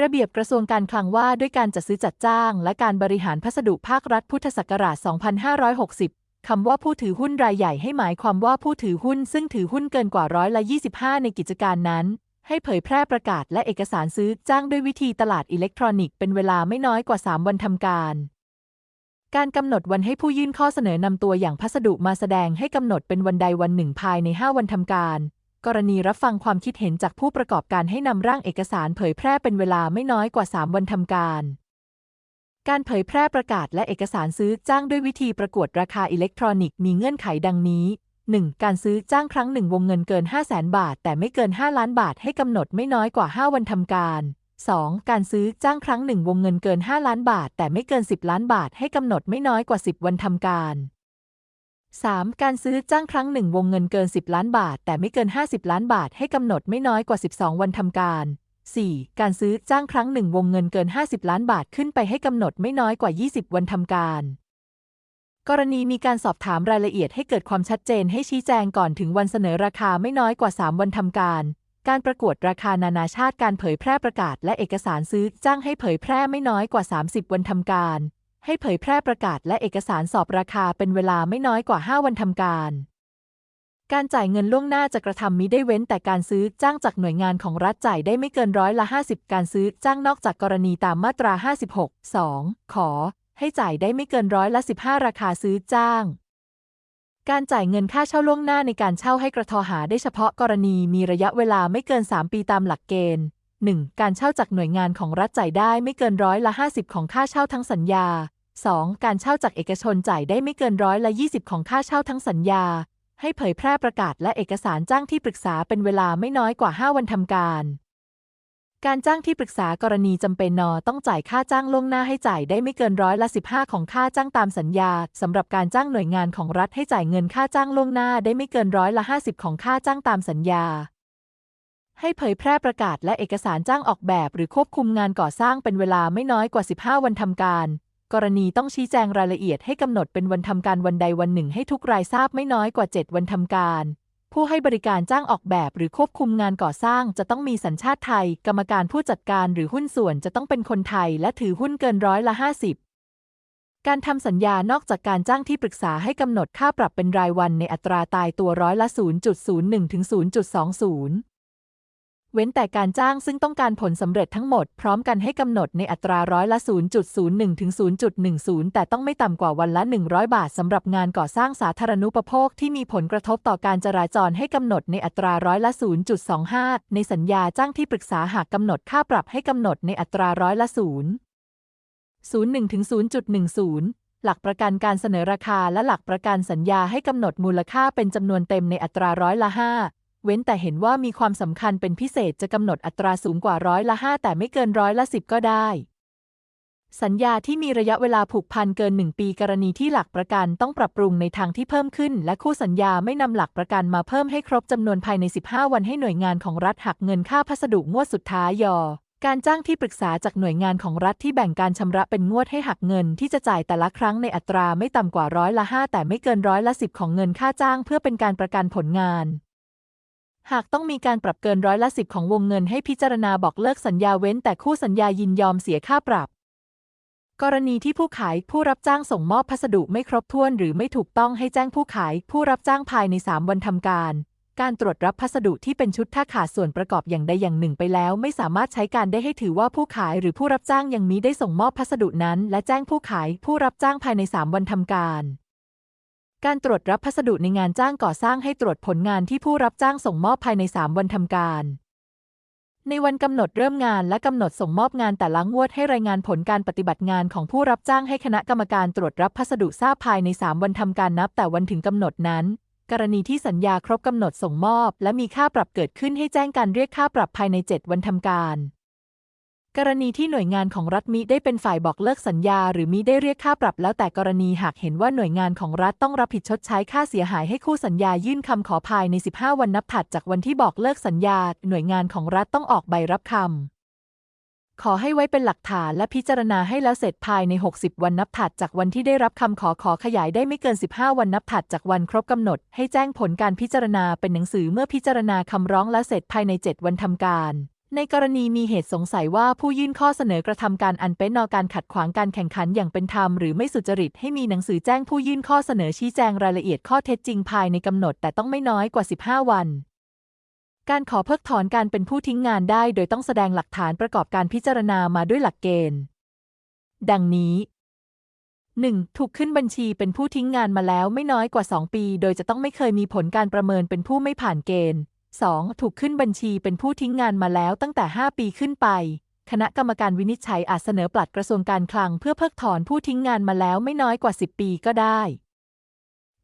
ระเบียบกระทรวงการคลังว่าด้วยการจัดซื้อจัดจ้าง และการบริหารพัสดุภาครัฐพุทธศักราช 2560 คำว่าผู้ถือหุ้นรายใหญ่ให้หมายความว่าผู้ถือหุ้น ซึ่งถือหุ้นเกินกว่าร้อยละ 25 ในกิจการนั้น ให้เผยแพร่ประกาศและเอกสารซื้อจ้างด้วยวิธีตลาดอิเล็กทรอนิกส์เป็นเวลาไม่น้อยกว่า 3 วันทำการการกำหนดวันให้ผู้ยื่นข้อเสนอนำตัวอย่างพัสดุมาแสดงให้กำหนดเป็นวันใดวันหนึ่งภายใน 5 วันทำการ กรณีรับฟังความคิดเห็นจากผู้ประกอบการให้นำร่างเอกสารเผยแพร่เป็นเวลาไม่น้อยกว่า 3 วันทำการ การเผยแพร่ประกาศและเอกสารซื้อจ้างด้วยวิธีประกวดราคาอิเล็กทรอนิกส์มีเงื่อนไขดังนี้ 1. การซื้อจ้างครั้งหนึ่งวงเงินเกิน 5 0 0แสนบาท แต่ไม่เกิน 5 ล้านบาทให้กำหนดไม่น้อยกว่า 5 วันทำการ 2. การซื้อจ้างครั้งหนึ่งวงเงินเกิน 5 ล้านบาท แต่ไม่เกิน 10 ล้านบาทให้กำหนดไม่น้อยกว่า 10 วันทำการ 3. การซื้อจ้างครั้งหนึ่งวงเงินเกิน 10 ล้านบาท แต่ไม่เกิน 50 ล้านบาท ให้กำหนดไม่น้อยกว่า 12 วันทำการ 4. การซื้อจ้างครั้งหนึ่งวงเงินเกิน 50 ล้านบาทขึ้นไปให้กำหนดไม่น้อยกว่า 20 วันทำการ กรณีมีการสอบถามรายละเอียดให้เกิดความชัดเจนให้ชี้แจงก่อนถึงวันเสนอราคาไม่น้อยกว่า 3 วันทำการ การประกวดราคานานาชาติการเผยแพร่ประกาศ และเอกสารซื้อจ้างให้เผยแพร่ไม่น้อยกว่า 30 วันทำการ ให้เผยแพร่ประกาศและเอกสารสอบราคาเป็นเวลาไม่น้อยกว่า 5 วันทำการ การจ่ายเงินล่วงหน้าจะกระทำมิได้เว้นแต่การซื้อจ้างจากหน่วยงานของรัฐจ่ายได้ไม่เกินร้อยละ 50 การซื้อจ้างนอกจากกรณีตามมาตรา 56 2 ขอ ให้จ่ายได้ไม่เกินร้อยละ 15 ราคาซื้อจ้างการจ่ายเงินค่าเช่าล่วงหน้าในการเช่าให้กระทอหาได้เฉพาะกรณีมีระยะเวลาไม่เกิน 3 ปีตามหลักเกณฑ์ 1. การเช่าจากหน่วยงานของรัฐจ่ายได้ไม่เกินร้อยละ 50 ของค่าเช่าทั้งสัญญา 2. การเช่าจากเอกชนจ่ายได้ไม่เกินร้อยละ20 ของค่าเช่าทั้งสัญญา ให้เผยแพร่ประกาศและเอกสารจ้างที่ปรึกษาเป็นเวลาไม่น้อยกว่า 5 วันทำการ การจ้างที่ปรึกษากรณีจำเป็นนอต้องจ่ายค่าจ้างล่วงหน้าให้จ่ายได้ไม่เกินร้อยละ15 ของค่าจ้างตามสัญญาสำหรับการจ้างหน่วยงานของรัฐให้จ่ายเงินค่าจ้างล่วงหน้าได้ไม่เกินร้อยละ50 ของค่าจ้างตามสัญญาให้เผยแพร่ประกาศและเอกสารจ้างออกแบบ หรือควบคุมงานก่อสร้างเป็นเวลาไม่น้อยกว่า 15 วันทำการ กรณีต้องชี้แจงรายละเอียดให้กำหนดเป็นวันทำการวันใดวันหนึ่งให้ทุกรายทราบไม่น้อยกว่า 7 วันทำการ ผู้ให้บริการจ้างออกแบบหรือควบคุมงานก่อสร้างจะต้องมีสัญชาติไทย กรรมการผู้จัดการหรือหุ้นส่วนจะต้องเป็นคนไทย และถือหุ้นเกินร้อยละ 50การทำสัญญานอกจากการจ้างที่ปรึกษาให้กำหนดค่าปรับเป็นรายวันในอัตราตายตัวร้อยละ 0.01 ถึง 0.20 เว้นแต่การจ้างซึ่งต้องการผลสำเร็จทั้งหมด พร้อมกันให้กำหนดในอัตราร้อยละ 0.01 ถึง 0.10 แต่ต้องไม่ต่ำกว่าวันละ 100 บาทสำหรับงานก่อสร้างสาธารณูปโภคที่มีผลกระทบต่อการจราจรให้กำหนดในอัตราร้อยละ 0.25 ในสัญญาจ้างที่ปรึกษาหากกำหนดค่าปรับให้กำหนดในอัตราร้อยละ 0 01 ถึง 0.10หลักประกันการเสนอราคาและหลักประกันสัญญาให้กำหนดมูลค่าเป็นจำนวนเต็มในอัตราร้อยละ5 เว้นแต่เห็นว่ามีความสำคัญเป็นพิเศษจะกำหนดอัตราสูงกว่าร้อยละ 5 แต่ไม่เกินร้อยละ 10 ก็ได้ สัญญาที่มีระยะเวลาผูกพันเกิน 1 ปีกรณีที่หลักประกันต้องปรับปรุงในทางที่เพิ่มขึ้น และคู่สัญญาไม่นำหลักประกันมาเพิ่มให้ครบจำนวนภายใน 15 วันให้หน่วยงานของรัฐหักเงินค่าพัสดุงวดสุดท้ายยอการจ้างที่ปรึกษาจากหน่วยงานของรัฐที่แบ่งการชำระเป็นงวดให้หักเงินที่จะจ่ายแต่ละครั้งในอัตราไม่ต่ำกว่าร้อยละ5แต่ไม่เกินร้อยละ10 ของเงินค่าจ้างเพื่อเป็นการประกันผลงาน หากต้องมีการปรับเกินร้อยละสิบของวงเงินให้พิจารณาบอกเลิกสัญญาเว้น แต่คู่สัญญายินยอมเสียค่าปรับ กรณีที่ผู้ขายผู้รับจ้างส่งมอบพัสดุไม่ครบถ้วนหรือไม่ถูกต้องให้แจ้งผู้ขายผู้รับจ้างภายใน 3 วันทำการ การตรวจรับพัสดุที่เป็นชุดถ้าขาดส่วนประกอบอย่างใดอย่างหนึ่งไปแล้ว ไม่สามารถใช้การได้ให้ถือว่าผู้ขายหรือผู้รับจ้างยังมิได้ส่งมอบพัสดุนั้น และแจ้งผู้ขายผู้รับจ้างภายใน 3 วันทำการ การตรวจรับพัสดุในงานจ้างก่อสร้างให้ตรวจผลงานที่ผู้รับจ้างส่งมอบภายใน 3 วันทำการ ในวันกำหนดเริ่มงานและกำหนดส่งมอบงานแต่ละงวดให้รายงานผลการปฏิบัติงานของผู้รับจ้างให้คณะกรรมการตรวจรับพัสดุทราบภายใน 3 วันทำการนับแต่วันถึงกำหนดนั้น กรณีที่สัญญาครบกำหนดส่งมอบ และมีค่าปรับเกิดขึ้นให้แจ้งการเรียกค่าปรับภายใน 7 วันทำการ กรณีที่หน่วยงานของรัฐมิได้เป็นฝ่ายบอกเลิกสัญญา หรือมิได้เรียกค่าปรับแล้วแต่กรณีหากเห็นว่าหน่วยงานของรัฐต้องรับผิดชดใช้ค่าเสียหายให้คู่สัญญายื่นคำขอภายใน 15 วันนับถัดจากวันที่บอกเลิกสัญญา หน่วยงานของรัฐต้องออกใบรับคำขอให้ไว้เป็นหลักฐานและพิจารณาให้แล้วเสร็จภายใน 60 วันนับถัดจากวันที่ได้รับคำขอขอขยายได้ไม่เกิน 15 วันนับถัดจากวันครบกำหนด ให้แจ้งผลการพิจารณาเป็นหนังสือเมื่อพิจารณาคำร้องแล้วเสร็จภายใน 7 วันทำการ ในกรณีมีเหตุสงสัยว่าผู้ยื่นข้อเสนอกระทำการอันเป็นนอการขัดขวางการแข่งขันอย่างเป็นธรรมหรือไม่สุจริตให้มีหนังสือแจ้งผู้ยื่นข้อเสนอชี้แจงรายละเอียดข้อเท็จจริงภายในกำหนดแต่ต้องไม่น้อยกว่า 15 วัน การขอเพิกถอนการเป็นผู้ทิ้งงานได้ โดยต้องแสดงหลักฐานประกอบการพิจารณามาด้วยหลักเกณฑ์ ดังนี้ 1. ถูกขึ้นบัญชีเป็นผู้ทิ้งงานมาแล้วไม่น้อยกว่า 2 ปี โดยจะต้องไม่เคยมีผลการประเมินเป็นผู้ไม่ผ่านเกณฑ์ 2. ถูกขึ้นบัญชีเป็นผู้ทิ้งงานมาแล้วตั้งแต่ 5 ปีขึ้นไป คณะกรรมการวินิจฉัยอาจเสนอปลัดกระทรวงการคลังเพื่อเพิกถอนผู้ทิ้งงานมาแล้วไม่น้อยกว่า 10 ปีก็ได้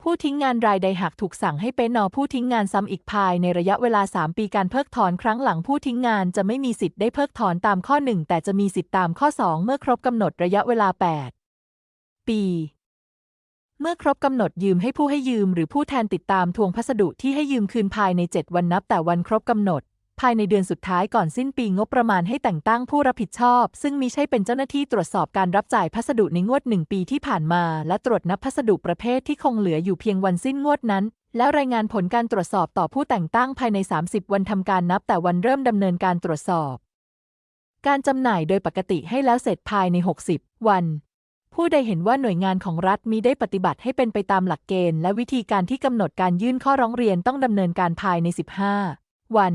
ผู้ทิ้งงานรายใดหากถูกสั่งให้เป็นนอผู้ทิ้งงานซ้ำอีกภายในระยะเวลา 3 ปีการเพิกถอนครั้งหลังผู้ทิ้งงานจะไม่มีสิทธิ์ได้เพิกถอนตามข้อ 1 แต่จะมีสิทธิ์ตามข้อ 2 เมื่อครบกำหนดระยะเวลา 8 ปี เมื่อครบกำหนดยืมให้ผู้ให้ยืมหรือผู้แทนติดตามทวงพัสดุที่ให้ยืมคืนภายใน 7 วันนับแต่วันครบกำหนด ภายในเดือนสุดท้ายก่อนสิ้นปีงบประมาณให้แต่งตั้งผู้รับผิดชอบ ซึ่งมิใช่เป็นเจ้าหน้าที่ตรวจสอบการรับจ่ายพัสดุในงวดหนึ่งปีที่ผ่านมา และตรวจนับพัสดุประเภทที่คงเหลืออยู่เพียงวันสิ้นงวดนั้น แล้วรายงานผลการตรวจสอบต่อผู้แต่งตั้งภายใน 30 วันทำการนับแต่วันเริ่มดำเนินการตรวจสอบ การจำหน่ายโดยปกติให้แล้วเสร็จภายใน 60 วัน ผู้ใดเห็นว่าหน่วยงานของรัฐมีได้ปฏิบัติให้เป็นไปตามหลักเกณฑ์ และวิธีการที่กำหนดการยื่นข้อร้องเรียนต้องดำเนินการภายใน 15 วัน